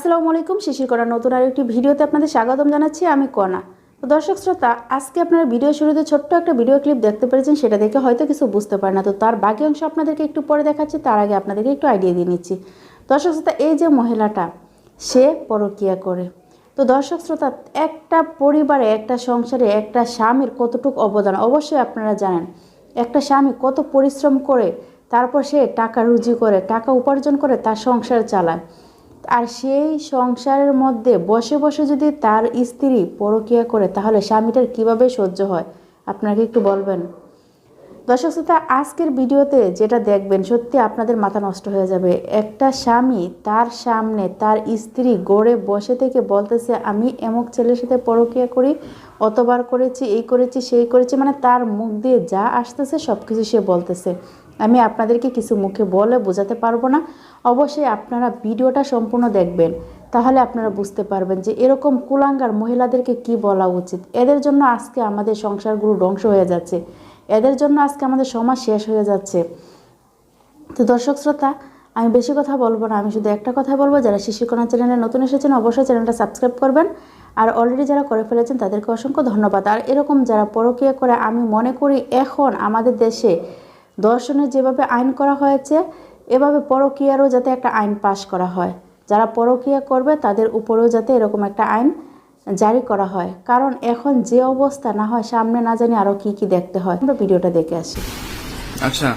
আসসালামু আলাইকুম, শিশির করা নতুন আর একটি ভিডিওতে আপনাদের স্বাগতম জানাচ্ছি, আমি কণা তো দর্শক শ্রোতা, আজকে আপনারা ভিডিও শুরুতে ছোট্ট একটা ভিডিও ক্লিপ দেখতে পেরেছেন, সেটা দেখে হয়তো কিছু বুঝতে পারে না। তো তার বাকি অংশ আপনাদেরকে একটু পরে দেখাচ্ছি, তার আগে আপনাদেরকে একটু আইডিয়া দিয়ে নিচ্ছি। দর্শক শ্রোতা, এই যে মহিলাটা, সে পরকিয়া করে। তো দর্শক শ্রোতা, একটা পরিবারে, একটা সংসারে, একটা স্বামীর কতটুকু অবদান, অবশ্যই আপনারা জানেন। একটা স্বামী কত পরিশ্রম করে, তারপর সে টাকা রুজি করে, টাকা উপার্জন করে, তার সংসার চালায়। আর সেই সংসারের মধ্যে বসে বসে যদি তার স্ত্রী পরকিয়া করে, তাহলে স্বামীটার কীভাবে সহ্য হয়? আপনাকে একটু বলবেন। দর্শক শ্রোতা, আজকের ভিডিওতে যেটা দেখবেন, সত্যি আপনাদের মাথা নষ্ট হয়ে যাবে। একটা স্বামী তার সামনে তার স্ত্রী গড়ে বসে থেকে বলতেছে, আমি এমক ছেলের সাথে পরকিয়া করি, অতবার করেছি, এই করেছি, সেই করেছি। মানে তার মুখ দিয়ে যা আসতেছে সব কিছু সে বলতেছে। আমি আপনাদেরকে কিছু মুখে বলে বোঝাতে পারব না। অবশ্যই আপনারা ভিডিওটা সম্পূর্ণ দেখবেন, তাহলে আপনারা বুঝতে পারবেন যে এরকম কুলাঙ্গার মহিলাদেরকে কি বলা উচিত। এদের জন্য আজকে আমাদের সংসারগুলো ধ্বংস হয়ে যাচ্ছে। এদের জন্য আজকে আমাদের সমাজ শেষ হয়ে যাচ্ছে। তো দর্শক শ্রোতা, আমি বেশি কথা বলব না, আমি শুধু একটা কথা বলব। যারা শিশুকণা চ্যানেলে নতুন এসেছেন, অবশ্যই চ্যানেলটা সাবস্ক্রাইব করবেন। আর অলরেডি যারা করে ফেলেছেন, তাদেরকে অসংখ্য ধন্যবাদ। আর এরকম যারা পরকীয়া করে, আমি মনে করি এখন আমাদের দেশে দর্শনের যেভাবে আইন করা হয়েছে, এভাবে পরকীয়ারও যাতে একটা আইন পাশ করা হয়। যারা পরকীয়া করবে, তাদের উপরেও যাতে এরকম একটা আইন জারি করা হয়। কারণ এখন যে অবস্থা, না হয় সামনে না জানি আরও কি কি দেখতে হয়। আমরা ভিডিওটা দেখে আসি। আচ্ছা